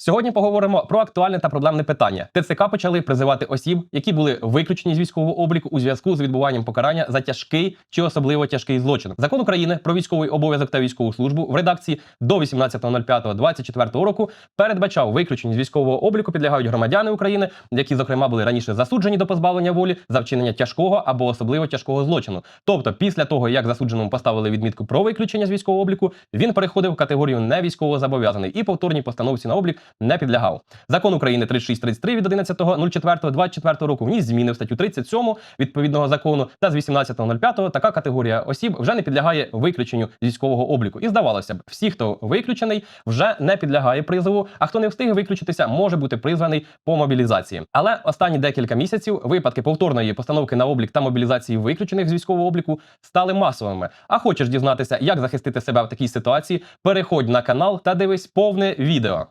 Сьогодні поговоримо про актуальне та проблемне питання. ТЦК почали призивати осіб, які були виключені з військового обліку у зв'язку з відбуванням покарання за тяжкий чи особливо тяжкий злочин. Закон України про військовий обов'язок та військову службу в редакції до 18.05.24 року передбачав виключені з військового обліку підлягають громадяни України, які зокрема були раніше засуджені до позбавлення волі за вчинення тяжкого або особливо тяжкого злочину. Тобто, після того як засудженому поставили відмітку про виключення з військового обліку, він переходив в категорію невійськово зобов'язаний і повторній постановці на облік не підлягав. Закон України 3633 від 11.04.24 року вніс зміни в статтю 37 відповідного закону та з 18.05 така категорія осіб вже не підлягає виключенню військового обліку. І здавалося б, всі, хто виключений, вже не підлягає призову, а хто не встиг виключитися, може бути призваний по мобілізації. Але останні декілька місяців випадки повторної постановки на облік та мобілізації виключених з військового обліку стали масовими. А хочеш дізнатися, як захистити себе в такій ситуації? Переходь на канал та дивись повне відео.